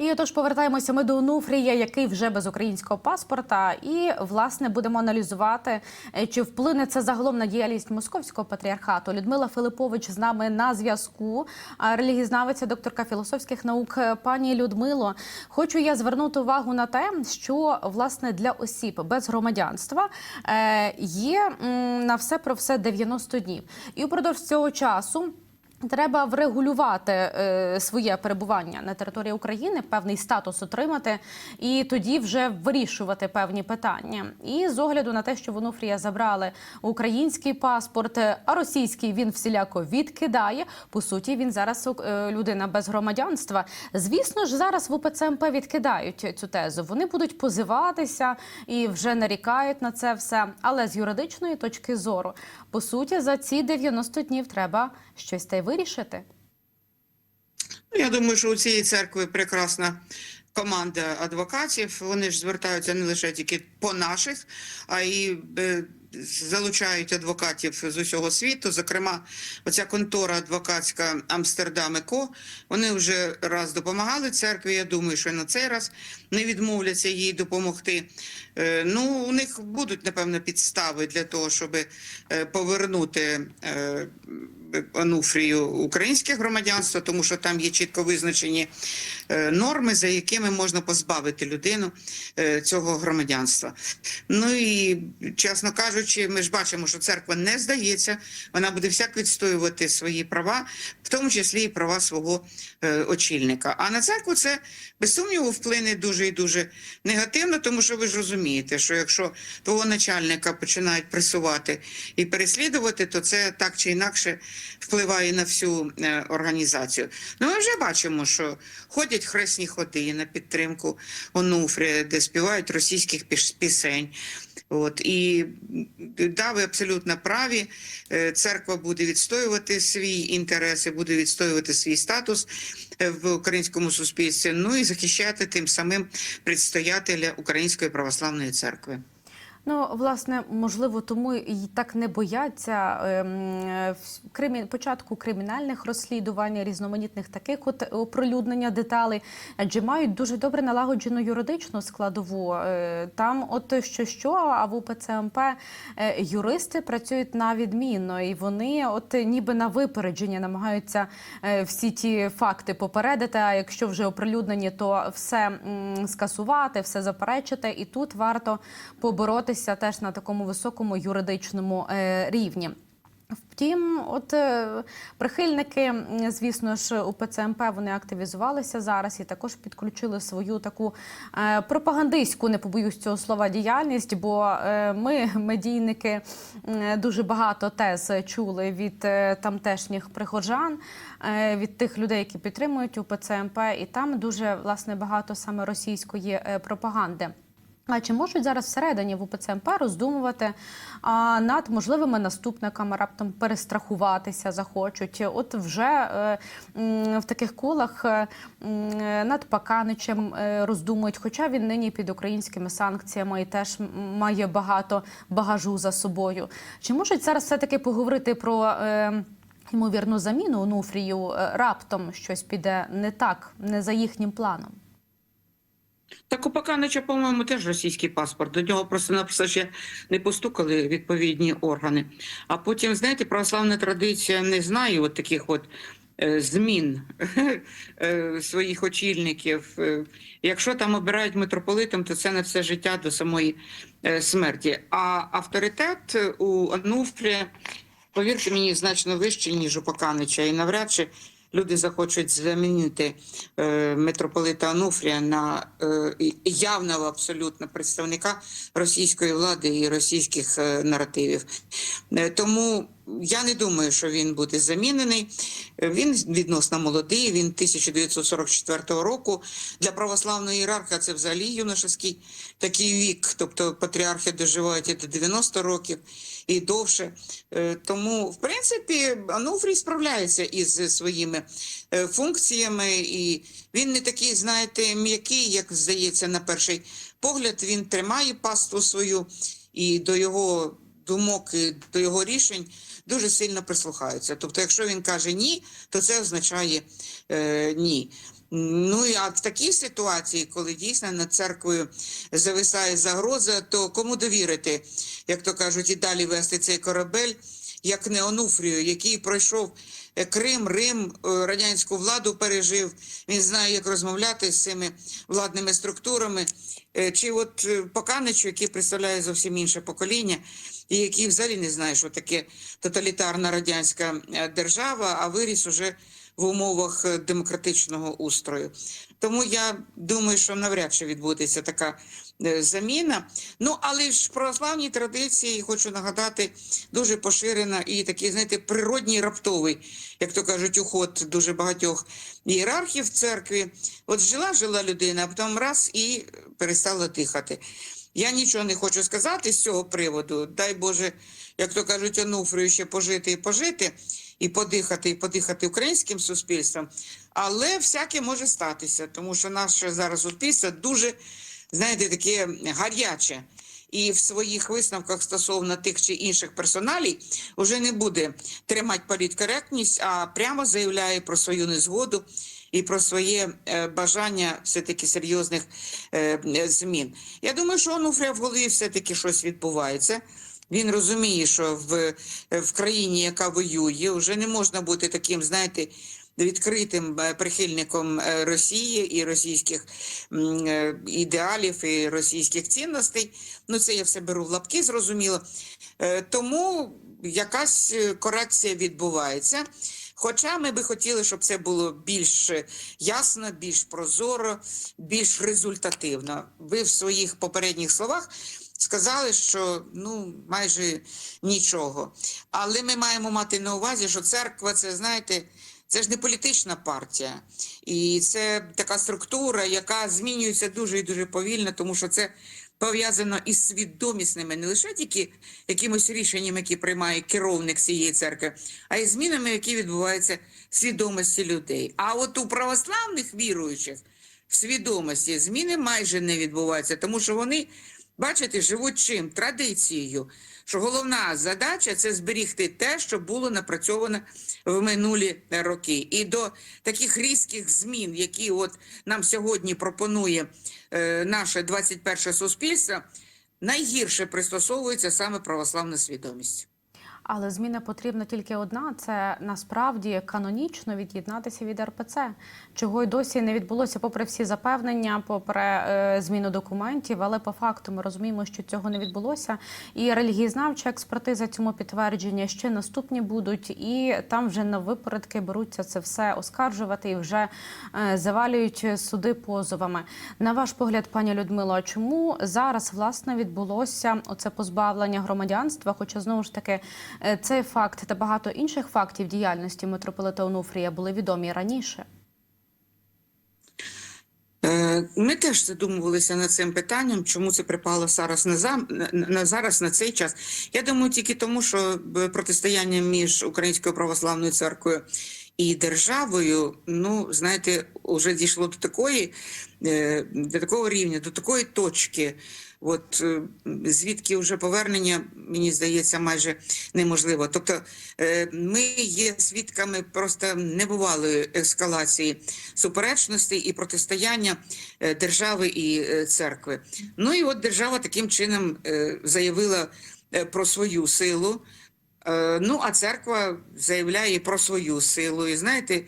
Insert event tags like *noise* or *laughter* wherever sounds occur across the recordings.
І отож повертаємося ми до Онуфрія, який вже без українського паспорта, і власне будемо аналізувати, е, чи вплине це загалом на діяльність московського патріархату. Людмила Филипович з нами на зв'язку. Релігізнавиця, докторка філософських наук. Пані Людмило, хочу я звернути увагу на те, що власне для осіб без громадянства е, є на все про все 90 днів, і упродовж цього часу. Треба врегулювати е, своє перебування на території України, певний статус отримати, і тоді вже вирішувати певні питання. І з огляду на те, що в Онуфрія забрали український паспорт, е, а російський він всіляко відкидає. По суті, він зараз е, людина без громадянства. Звісно ж, зараз в УПЦМП відкидають цю тезу. Вони будуть позиватися і вже нарікають на це все. Але з юридичної точки зору, по суті, за ці 90 днів треба щось та й вирішити. Ну, Я думаю, що у цієї церкви прекрасна команда адвокатів. Вони ж звертаються не лише тільки по наших, а й е, залучають адвокатів з усього світу. Зокрема, оця контора адвокатська Амстердам і Ко. Вони вже раз допомагали церкві. Я думаю, що на цей раз не відмовляться їй допомогти. Е, Ну, у них будуть напевно підстави для того, щоб е, повернути. е, Ануфрію українське громадянство, тому що там є чітко визначені норми, за якими можна позбавити людину е, цього громадянства. Ну і чесно кажучи, ми ж бачимо, що церква не здається, вона буде всяк відстоювати свої права, в тому числі і права свого е, очільника. А на церкву це без сумніву вплине дуже і дуже негативно, тому що ви ж розумієте, що якщо твого начальника починають пресувати і переслідувати, то це так чи інакше впливає на всю е, організацію. Ну, ми вже бачимо, що ходять хресні ходи на підтримку Онуфрія, де співають російських пісень. От і да, ви абсолютно праві. Е, Церква буде відстоювати свій інтерес, і буде відстоювати свій статус е, в українському суспільстві. Ну і захищати тим самим предстоятеля Української православної церкви. Ну, власне, можливо, тому і так не бояться ем, е, в- кримі... початку кримінальних розслідувань, різноманітних таких от оприлюднення деталей, адже мають дуже добре налагоджену юридичну складову. Е, Там, от що що, а в УПЦМП е, юристи працюють на відмінно, і вони, от ніби на випередження, намагаються е, всі ті факти попередити. А якщо вже оприлюднені, то все м, скасувати, все заперечити. І тут варто поборотися теж на такому високому юридичному е, рівні. Втім, от е, прихильники, звісно ж, у ПЦМП вони активізувалися зараз і також підключили свою таку е, пропагандистську, не побоюсь цього слова, діяльність. Бо ми, медійники, дуже багато тез чули від тамтешніх прихожан, від тих людей, які підтримують у ПЦМП, і там дуже власне багато саме російської пропаганди. А чи можуть зараз всередині в УПЦ МП роздумувати а, над можливими наступниками, раптом перестрахуватися захочуть? От вже е, в таких колах е, над Паканичем е, роздумують, хоча він нині під українськими санкціями і теж має багато багажу за собою. Чи можуть зараз все-таки поговорити про е, ймовірну заміну Онуфрію? Е, Раптом щось піде не так, не за їхнім планом? Так у Паканича, по-моєму, теж російський паспорт. До нього просто-напросто ще не постукали відповідні органи. А потім, знаєте, православна традиція не знає от таких от е, змін *laughs* е, своїх очільників. Е, Якщо там обирають митрополитом, то це на все життя до самої смерті. А авторитет у Ануфрія, повірте мені, значно вищий, ніж у Паканича. І навряд чи люди захочуть замінити е, митрополита Ануфрія на е, явного абсолютно представника російської влади і російських е, наративів. Е, тому я не думаю, що він буде замінений. Е, Він відносно молодий. Він 1944 року. Для православної ієрарха це взагалі юношеський такий вік. Тобто патріархи доживають і до 90 років і довше. Е, Тому, в принципі, Ануфрій справляється із своїми е, функціями, і він не такий, знаєте, м'який, як здається, на перший погляд. Він тримає пасту свою і до його думок, і до його рішень дуже сильно прислухаються. Тобто, якщо він каже ні, то це означає е, ні. Ну а в такій ситуації, коли дійсно над церквою зависає загроза, то кому довірити, як то кажуть, і далі вести цей корабель, як не Онуфрію, який пройшов е, Крим, Рим, е, радянську владу пережив. Він знає, як розмовляти з цими владними структурами. Е, Чи от Поканичу, який представляє зовсім інше покоління, і який взагалі не знає, що таке тоталітарна радянська е, держава, а виріс уже в умовах е, демократичного устрою. Тому я думаю, що навряд чи відбудеться така е, заміна. Ну, але ж в православній традиції, хочу нагадати, дуже поширена і такий, знаєте, природній раптовий, як то кажуть, уход дуже багатьох ієрархів в церкві. От жила жила людина, а потім раз і перестала дихати. Я нічого не хочу сказати з цього приводу. Дай Боже, як то кажуть, Онуфрію ще пожити і пожити, і подихати, і подихати українським суспільством. Але всяке може статися, тому що наше зараз суспільство дуже, знаєте, таке гаряче. І в своїх висновках стосовно тих чи інших персоналій вже не буде тримати політкоректність, а прямо заявляє про свою незгоду і про своє е, бажання все-таки серйозних е, змін. Я думаю, що Онуфрія в голові все-таки щось відбувається. Він розуміє, що в, в країні, яка воює, вже не можна бути таким, знаєте, відкритим е, прихильником Росії і російських ідеалів і російських цінностей. Ну, це я все беру в лапки, зрозуміло. Тому якась корекція відбувається. Хоча ми би хотіли, щоб це було більш ясно, більш прозоро, більш результативно. Ви в своїх попередніх словах сказали, що ну майже нічого. Але ми маємо мати на увазі, що церква це, знаєте, це ж не політична партія, і це така структура, яка змінюється дуже і дуже повільно, тому що це пов'язано із свідомісними не лише тільки якимось рішеннями, які приймає керівник цієї церкви, а й змінами, які відбуваються в свідомості людей. А от у православних віруючих в свідомості зміни майже не відбуваються, тому що вони, бачите, живуть чим? Традицією. Що головна задача це зберігти те, що було напрацьовано в минулі роки. І до таких різких змін, які от нам сьогодні пропонує е, наше 21 суспільство, найгірше пристосовується саме православна свідомість. Але зміна потрібна тільки одна: це насправді канонічно від'єднатися від РПЦ, чого й досі не відбулося, попри всі запевнення, попри е, зміну документів. Але по факту ми розуміємо, що цього не відбулося. І релігієзнавча експертиза цьому підтвердження ще наступні будуть, і там вже на випередки беруться це все оскаржувати і вже е, завалюють суди позовами. На ваш погляд, пані Людмило, чому зараз власне відбулося оце позбавлення громадянства? Хоча знову ж таки. Е, Цей факт та багато інших фактів діяльності митрополита Онуфрія були відомі раніше. Е, Ми теж задумувалися над цим питанням, чому це припало зараз на, зам... на- зараз на цей час. Я думаю, тільки тому, що протистояння між Українською православною церквою і державою, ну знаєте, вже дійшло до такої, е, до такого рівня, до такої точки. От е, звідки вже повернення, мені здається, майже неможливо. Тобто е, ми є свідками просто небувалої ескалації суперечностей і протистояння е, держави і церкви. Ну і от держава таким чином заявила про свою силу. Ну, а церква заявляє про свою силу. І знаєте,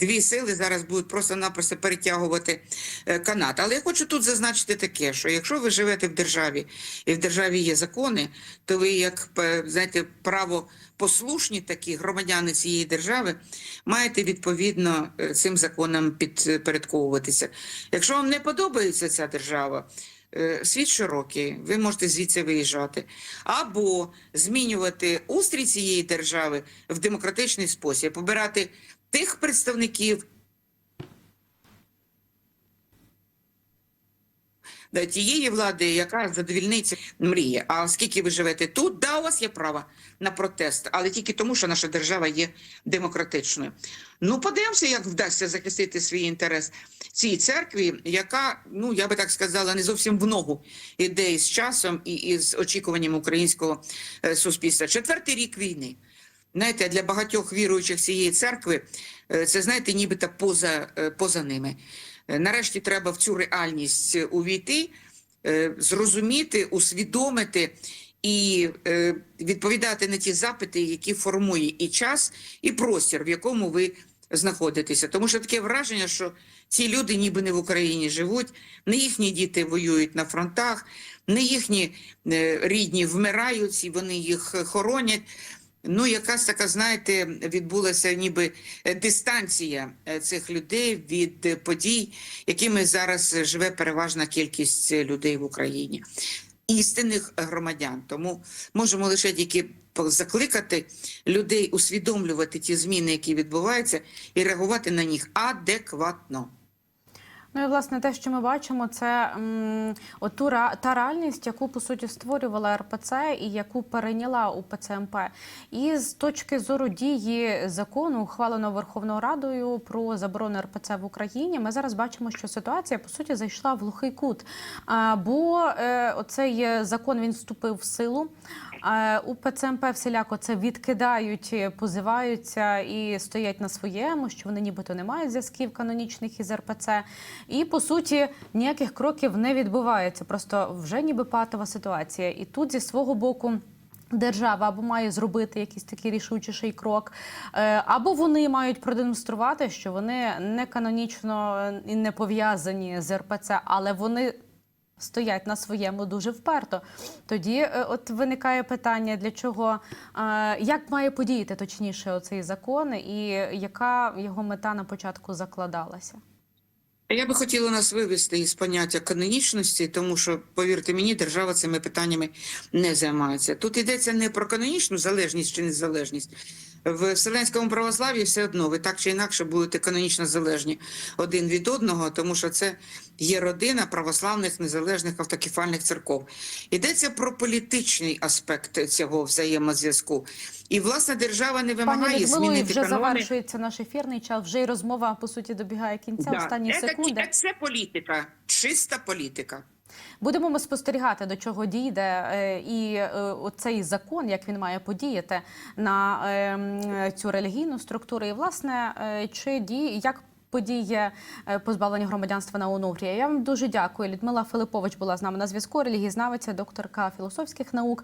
дві сили зараз будуть просто-напросто перетягувати е, канат. Але я хочу тут зазначити таке, що якщо ви живете в державі і в державі є закони, то ви, як е, знаєте, правопослушні такі громадяни цієї держави, маєте відповідно е, цим законам підпорядковуватися. Якщо вам не подобається ця держава, світ широкий, ви можете звідси виїжджати, або змінювати устрій цієї держави в демократичний спосіб, обирати тих представників тієї влади, яка задовільнить ці мрії. А оскільки ви живете тут, да, у вас є право на протест, але тільки тому, що наша держава є демократичною. Ну, подивимося, як вдасться захистити свій інтерес цій церкві, яка, ну я би так сказала, не зовсім в ногу іде із часом і із очікуванням українського е, суспільства. Четвертий рік війни. Знаєте, для багатьох віруючих цієї церкви е, це, знаєте, нібито поза, е, поза ними. Е, Нарешті треба в цю реальність увійти, зрозуміти, усвідомити і відповідати на ті запити, які формує і час, і простір, в якому ви знаходитеся. Тому що таке враження, що ці люди ніби не в Україні живуть, не їхні діти воюють на фронтах, не їхні рідні вмирають, і вони їх хоронять. Ну, якась така, знаєте, відбулася ніби е, дистанція е, цих людей від е, подій, якими зараз живе переважна кількість людей в Україні, істинних громадян. Тому можемо лише тільки закликати людей усвідомлювати ті зміни, які відбуваються, і реагувати на них адекватно. Ну і власне те, що ми бачимо, це м, от ту ра- та реальність, яку по суті створювала РПЦ і яку перейняла УПЦ МП. І з точки зору дії закону, ухваленого Верховною Радою про заборону РПЦ в Україні, ми зараз бачимо, що ситуація по суті зайшла в глухий кут. А, бо е, оцей закон він вступив в силу. Е, УПЦ МП всіляко це відкидають, е, позиваються і стоять на своєму, що вони нібито не мають зв'язків канонічних із РПЦ. І по суті ніяких кроків не відбувається. Просто вже ніби патова ситуація. І тут зі свого боку. Держава або має зробити якийсь такий рішучіший крок, е, або вони мають продемонструвати, що вони не канонічно е, і не пов'язані з РПЦ, але вони стоять на своєму дуже вперто. Тоді е, от виникає питання, для чого е, як має подіяти точніше оцей закон, і яка його мета на початку закладалася? Я би хотіла нас вивести із поняття канонічності, тому що, повірте мені, держава цими питаннями не займається. Тут йдеться не про канонічну залежність чи незалежність. В вселенському православ'ї все одно ви так чи інакше будете канонічно залежні один від одного, тому що це є родина православних незалежних автокефальних церков. Йдеться про політичний аспект цього взаємозв'язку. І власне держава не вимагає Людмило, і змінити вже канони. завершується наш ефірний час. Вже й розмова по суті добігає кінця. Да. Останні Це- секунди. Це політика, чиста політика. Будемо ми спостерігати, до чого дійде, е, і е, оцей закон, як він має подіяти на е, цю релігійну структуру, і власне е, чи діє як. Подіє е, позбавлення громадянства на Онуфрія. Я вам дуже дякую. Людмила Филипович була з нами на зв'язку. Релігізнавиця, докторка філософських наук.